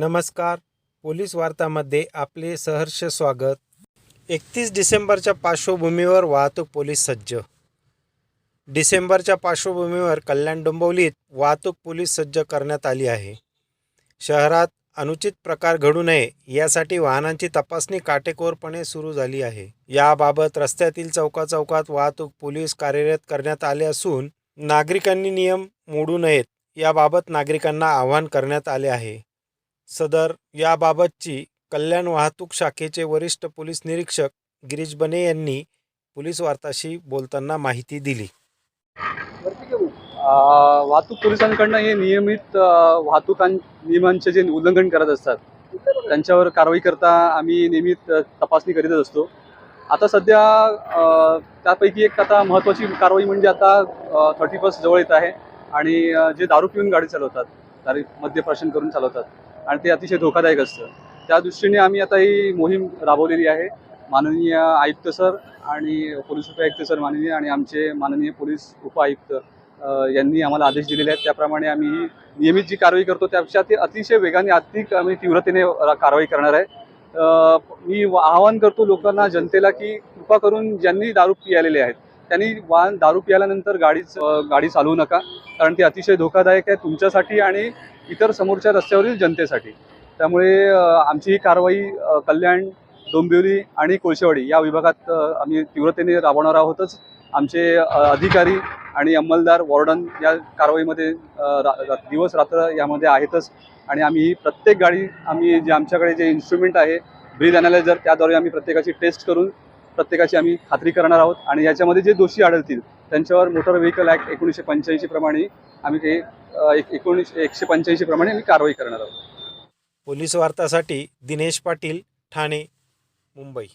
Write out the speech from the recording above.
नमस्कार. पोलीस वार्तामध्ये आपले सहर्ष स्वागत. एकतीस डिसेंबरच्या पार्श्वभूमीवर वाहतूक पोलीस सज्ज. डिसेंबरच्या पार्श्वभूमीवर कल्याण डोंबवलीत वाहतूक पोलीस सज्ज करण्यात आली आहे. शहरात अनुचित प्रकार घडू नये यासाठी वाहनांची तपासणी काटेकोरपणे सुरू झाली आहे. याबाबत रस्त्यातील चौकाचौकात वाहतूक पोलीस कार्यरत करण्यात आले असून नागरिकांनी नियम मोडू नयेत याबाबत नागरिकांना आवाहन करण्यात आले आहे. सदर याबाबतची कल्याण वाहतूक शाखेचे वरिष्ठ पोलीस निरीक्षक गिरीश बने यांनी पोलीस वार्ताशी बोलताना माहिती दिली. वाहतूक पोलिसांकडनं हे नियमित वाहतूक नियमांचे जे उल्लंघन करत असतात त्यांच्यावर कारवाई करता आम्ही नियमित तपासणी करीतच असतो. आता सध्या त्यापैकी एक आता महत्त्वाची कारवाई म्हणजे आता थर्टी फर्स्ट जवळ येत आहे आणि जे दारू पिऊन गाडी चालवतात दारू मद्यप्राशन करून चालवतात. आणि ते अतिशय धोकादायक असतं. त्या दृष्टीने आम्ही आता ही मोहीम राबवलेली आहे. माननीय आयुक्त सर आणि पोलीस उपायुक्त सर माननीय आणि आमचे माननीय पोलीस उपायुक्त यांनी आम्हाला आदेश दिलेले आहेत. त्याप्रमाणे आम्ही ही नियमित जी कारवाई करतो त्यापेक्षा ते अतिशय वेगाने अधिक आम्ही तीव्रतेने कारवाई करणार आहे. मी आवाहन करतो लोकांना जनतेला की कृपा करून ज्यांनी दारू पियालेले आहेत त्यांनी वाहन दारू पियाल्यानंतर गाडीच गाडी चालवू नका. कारण ते अतिशय धोकादायक आहे तुमच्यासाठी आणि इतर समोरच्या रस्त्यावरील जनतेसाठी. त्यामुळे आमची ही कारवाई कल्याण डोंबिवली आणि कोळशेवाडी या विभागात आम्ही तीव्रतेने राबवणार आहोतच. आमचे अधिकारी आणि अंमलदार वॉर्डन या कारवाईमध्ये रा- रा- दिवस रात्र यामध्ये आहेतच. आणि आम्ही ही प्रत्येक गाडी आम्ही जे आमच्याकडे जे इन्स्ट्रुमेंट आहे ब्रीद अनालायझर त्याद्वारे आम्ही प्रत्येकाची टेस्ट करून प्रत्येकाची आम्ही खात्री करणार आहोत. आणि याच्यामध्ये जे दोषी आढळतील त्यांच्यावर मोटर व्हेकल ॲक्ट एकोणीसशे पंच्याऐंशी प्रमाणे आम्ही ते एक- एकोणीसशे एकशे पंच्याऐंशी प्रमाणे आम्ही कारवाई करणार आहोत. पोलीस वार्तासाठी दिनेश पाटील ठाणे मुंबई.